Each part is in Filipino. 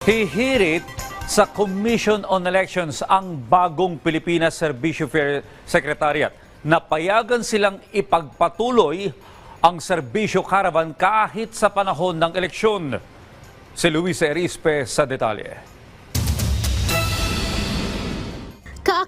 Hihirit sa Commission on Elections ang bagong Pilipinas Servicio Fair Secretariat. Napayagan silang ipagpatuloy ang serbisyo caravan kahit sa panahon ng eleksyon. Si Luis Erispe sa detalye.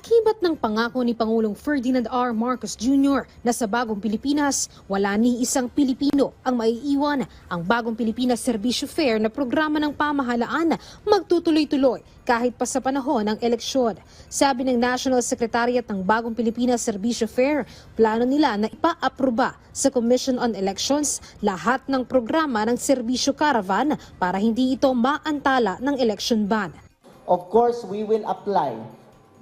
Kaakibat ng pangako ni Pangulong Ferdinand R. Marcos Jr. na sa bagong Pilipinas, wala ni isang Pilipino ang maiiwan. Ang bagong Pilipinas Serbisyo Fair na programa ng pamahalaan magtutuloy-tuloy kahit pa sa panahon ng eleksyon. Sabi ng National Secretariat ng bagong Pilipinas Serbisyo Fair, plano nila na ipa-aproba sa Commission on Elections lahat ng programa ng Serbisyo Caravan para hindi ito maantala ng election ban. Of course, we will apply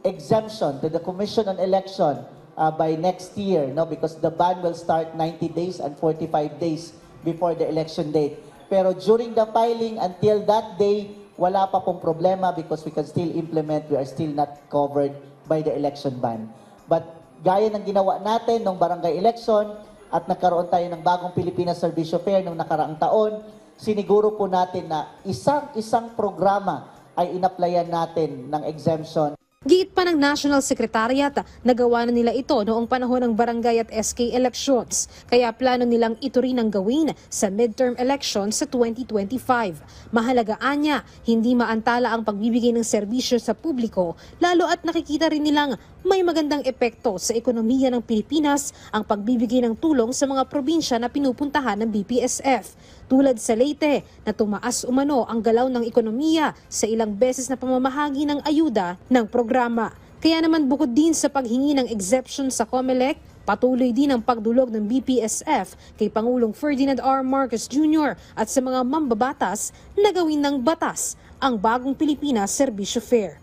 exemption to the Commission on Election uh, by next year, no? Because the ban will start 90 days and 45 days before the election date. Pero during the filing, until that day, wala pa pong problema because we can still implement, we are still not covered by the election ban. But gaya ng ginawa natin nung barangay election at nagkaroon tayo ng bagong Pilipinas Servicio Fair nung nakaraang taon, siniguro po natin na isang-isang programa ay inaplayan natin ng exemption Giit pa ng National Secretariat, nagawa na nila ito noong panahon ng barangay at SK elections. Kaya plano nilang ito rin ang gawin sa midterm elections sa 2025. Mahalagaan niya, hindi maantala ang pagbibigay ng serbisyo sa publiko, lalo at nakikita rin nilang may magandang epekto sa ekonomiya ng Pilipinas ang pagbibigay ng tulong sa mga probinsya na pinupuntahan ng BPSF. Tulad sa Leyte na tumaas umano ang galaw ng ekonomiya sa ilang beses na pamamahagi ng ayuda ng programa. Kaya naman bukod din sa paghingi ng exemption sa COMELEC, patuloy din ang pagdulog ng BPSF kay Pangulong Ferdinand R. Marcos Jr. at sa mga mambabatas na gawin ng batas ang bagong Pilipinas Serbisyo Fair.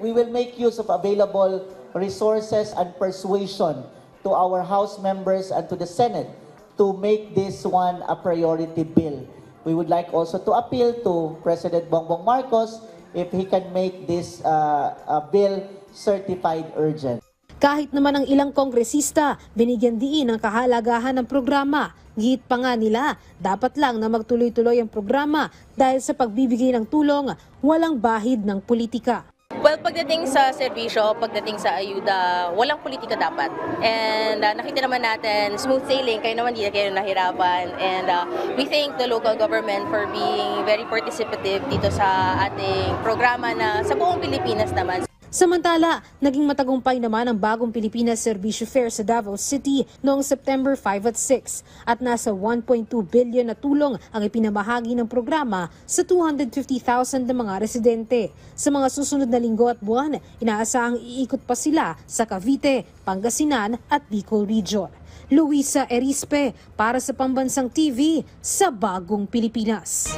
we will make use of available resources and persuasion to our House members and to the Senate to make this one a priority bill. We would like also to appeal to President Bongbong Marcos if he can make this uh, uh, bill certified urgent. Kahit naman ang ilang kongresista, binigyan diin ang kahalagahan ng programa. Gihit pa nga nila, dapat lang na magtuloy-tuloy ang programa dahil sa pagbibigay ng tulong, walang bahid ng politika. Well, pagdating sa serbisyo, pagdating sa ayuda, walang politika dapat. And uh, nakita naman natin, smooth sailing, kayo naman di na kayo nahirapan. And uh, we thank the local government for being very participative dito sa ating programa na sa buong Pilipinas naman. Samantala, naging matagumpay naman ang bagong Pilipinas Serbisyo Fair sa Davao City noong September 5 at 6 at nasa 1.2 billion na tulong ang ipinamahagi ng programa sa 250,000 na mga residente. Sa mga susunod na linggo at buwan, inaasahang iikot pa sila sa Cavite, Pangasinan at Bicol Region. Luisa Erispe para sa Pambansang TV sa Bagong Pilipinas.